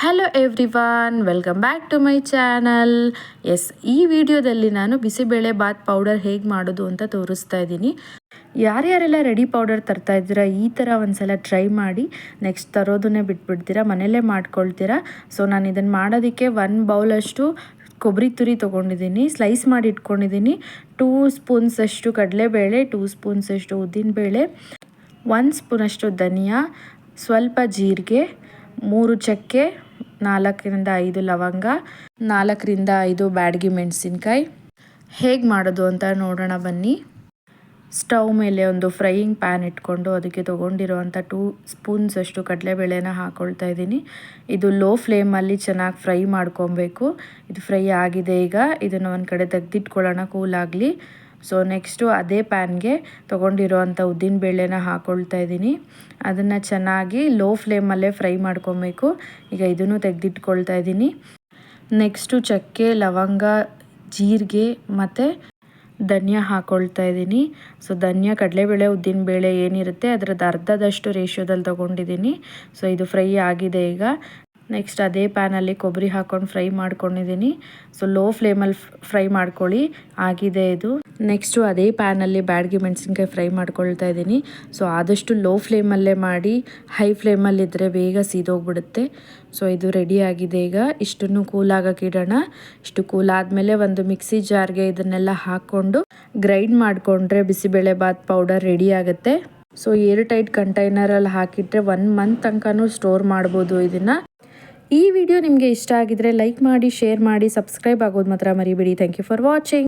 Hello everyone welcome back to my channel S ಈ ವಿಡಿಯೋದಲ್ಲಿ ನಾನು ಬಿಸಿಬೇಳೆ ಬಾತ್ ಪೌಡರ್ ಹೇಗೆ ಮಾಡೋದು ಅಂತ ತೋರಿಸ್ತಾ ಇದ್ದೀನಿ. ಯಾರ್ಯಾರೆಲ್ಲ ರೆಡಿ ಪೌಡರ್ ತರ್ತಾ ಇದ್ದೀರಾ, ಈ ಥರ ಒಂದ್ಸಲ ಟ್ರೈ ಮಾಡಿ ನೆಕ್ಸ್ಟ್ ತರೋದನ್ನೇ ಬಿಟ್ಬಿಡ್ತೀರಾ, ಮನೆಯಲ್ಲೇ ಮಾಡ್ಕೊಳ್ತೀರಾ? ಸೊ ನಾನು ಇದನ್ನು ಮಾಡೋದಕ್ಕೆ ಒನ್ ಬೌಲಷ್ಟು ಕೊಬ್ಬರಿ ತುರಿ ತೊಗೊಂಡಿದ್ದೀನಿ ಸ್ಲೈಸ್ ಮಾಡಿ ಇಟ್ಕೊಂಡಿದ್ದೀನಿ. ಟೂ ಸ್ಪೂನ್ಸಷ್ಟು ಕಡಲೆಬೇಳೆ ಟೂ ಸ್ಪೂನ್ಸಷ್ಟು ಉದ್ದಿನಬೇಳೆ ಒಂದು ಸ್ಪೂನಷ್ಟು ಧನಿಯಾ, ಸ್ವಲ್ಪ ಜೀರಿಗೆ, ಮೂರು ಚಕ್ಕೆ ನಾಲ್ಕರಿಂದ ಐದು ಲವಂಗ, ನಾಲ್ಕರಿಂದ ಐದು ಬ್ಯಾಡಗಿ ಮೆಣಸಿನ್ಕಾಯಿ. ಹೇಗೆ ಮಾಡೋದು ಅಂತ ನೋಡೋಣ ಬನ್ನಿ. ಸ್ಟವ್ ಮೇಲೆ ಒಂದು ಫ್ರೈಯಿಂಗ್ ಪ್ಯಾನ್ ಇಟ್ಕೊಂಡು ಅದಕ್ಕೆ ತೊಗೊಂಡಿರೋವಂಥ ಟೂ ಸ್ಪೂನ್ಸ್ ಅಷ್ಟು ಕಡಲೆಬೇಳೆನ ಹಾಕ್ಕೊಳ್ತಾ ಇದ್ದೀನಿ. ಇದು ಲೋ ಫ್ಲೇಮಲ್ಲಿ ಚೆನ್ನಾಗಿ ಫ್ರೈ ಮಾಡ್ಕೊಬೇಕು. ಇದು ಫ್ರೈ ಆಗಿದೆ ಈಗ. ಇದನ್ನು ಒಂದು ಕಡೆ ತೆಗೆದಿಟ್ಕೊಳ್ಳೋಣ ಕೂಲಾಗಲಿ ಸೊ ನೆಕ್ಸ್ಟು ಅದೇ ಪ್ಯಾನ್ಗೆ ತೊಗೊಂಡಿರೋ ಅಂಥ ಉದ್ದಿನ ಬೇಳೆನ ಹಾಕ್ಕೊಳ್ತಾ ಇದ್ದೀನಿ. ಅದನ್ನು ಚೆನ್ನಾಗಿ ಲೋ ಫ್ಲೇಮಲ್ಲೇ ಫ್ರೈ ಮಾಡ್ಕೊಬೇಕು. ಈಗ ಇದನ್ನು ತೆಗೆದಿಟ್ಕೊಳ್ತಾ ಇದ್ದೀನಿ. ನೆಕ್ಸ್ಟು ಚಕ್ಕೆ, ಲವಂಗ, ಜೀರಿಗೆ ಮತ್ತು ಧನಿಯಾ ಹಾಕ್ಕೊಳ್ತಾ ಇದ್ದೀನಿ. ಸೊ ಧನಿಯಾ, ಕಡಲೆಬೇಳೆ ಉದ್ದಿನಬೇಳೆ ಏನಿರುತ್ತೆ ಅದರದ್ದು ಅರ್ಧದಷ್ಟು ರೇಷ್ಯೋದಲ್ಲಿ ತೊಗೊಂಡಿದ್ದೀನಿ. ಸೊ ಇದು ಫ್ರೈ ಆಗಿದೆ ಈಗ. ನೆಕ್ಸ್ಟ್ ಅದೇ ಪ್ಯಾನಲ್ಲಿ ಕೊಬ್ಬರಿ ಹಾಕ್ಕೊಂಡು ಫ್ರೈ ಮಾಡ್ಕೊಂಡಿದ್ದೀನಿ ಸೊ ಲೋ ಫ್ಲೇಮಲ್ಲಿ ಫ್ರೈ ಮಾಡ್ಕೊಳ್ಳಿ. ಆಗಿದೆ ಇದು. ನೆಕ್ಸ್ಟು ಅದೇ ಪ್ಯಾನಲ್ಲಿ ಬ್ಯಾಡ್ಗಿ ಮೆಣಸಿನ್ಕಾಯಿ ಫ್ರೈ ಮಾಡ್ಕೊಳ್ತಾ ಇದ್ದೀನಿ ಸೊ ಆದಷ್ಟು ಲೋ ಫ್ಲೇಮಲ್ಲೇ ಮಾಡಿ ಹೈ ಫ್ಲೇಮಲ್ಲಿದ್ದರೆ ಬೇಗ ಸೀದೋಗ್ಬಿಡುತ್ತೆ. ಸೊ ಇದು ರೆಡಿ ಆಗಿದೆ ಈಗ. ಇಷ್ಟನ್ನು ಕೂಲಾಗಕ್ಕೆ ಇಡೋಣ. ಇಷ್ಟು ಕೂಲ್ ಆದಮೇಲೆ ಒಂದು ಮಿಕ್ಸಿ ಜಾರ್ಗೆ ಇದನ್ನೆಲ್ಲ ಹಾಕ್ಕೊಂಡು ಗ್ರೈಂಡ್ ಮಾಡಿಕೊಂಡ್ರೆ ಬಿಸಿಬೇಳೆ ಬಾತ್ ಪೌಡರ್ ರೆಡಿ ಆಗುತ್ತೆ. ಸೊ ಏರ್ ಟೈಟ್ ಕಂಟೈನರಲ್ಲಿ ಹಾಕಿಟ್ರೆ ಒನ್ ಮಂತ್ ತನಕನೂ ಸ್ಟೋರ್ ಮಾಡ್ಬೋದು ಇದನ್ನು. ಈ ವಿಡಿಯೋ ನಿಮಗೆ ಇಷ್ಟ ಆಗಿದ್ರೆ ಲೈಕ್ ಮಾಡಿ, ಶೇರ್ ಮಾಡಿ, ಸಬ್ಸ್ಕ್ರೈಬ್ ಆಗೋದು ಮಾತ್ರ ಮರಿಬೇಡಿ. Thank you for watching